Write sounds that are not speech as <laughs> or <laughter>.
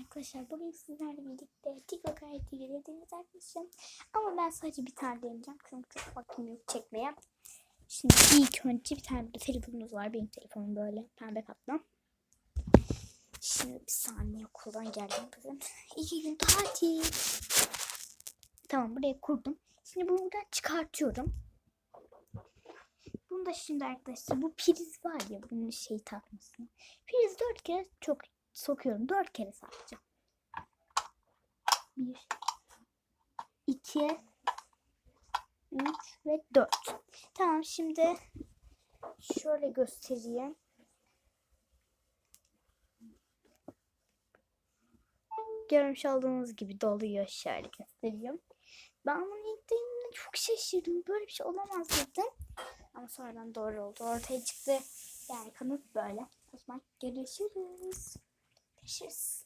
arkadaşlar. Bugün sizlerle birlikte TikTok hayatı deneyeceğiz arkadaşlar. Ama ben sadece bir tane deneyeceğim. Çünkü çok vaktim yok çekmeye. Şimdi ilk önce bir tane de telefonumuz var. Benim telefonum böyle pembe kaplı. Şimdi bir saniye okuldan geldim bugün. <laughs> İki gün tatil. Tamam buraya kurdum. Şimdi bunu buradan çıkartıyorum. Bunu da şimdi arkadaşlar bu priz var ya bunun şey takmasını. Priz dört kere çok sokuyorum. Dört kere saklayacağım. Bir, iki, üç ve dört. Tamam şimdi şöyle göstereyim. Görmüş olduğunuz gibi doluyor şöyle göstereyim. Ben bunu ilk deneyimde çok şaşırdım. Böyle bir şey olamaz dedim. Ama sonradan doğru oldu. Ortaya çıktı. Yani kanıt böyle. O zaman görüşürüz. Görüşürüz.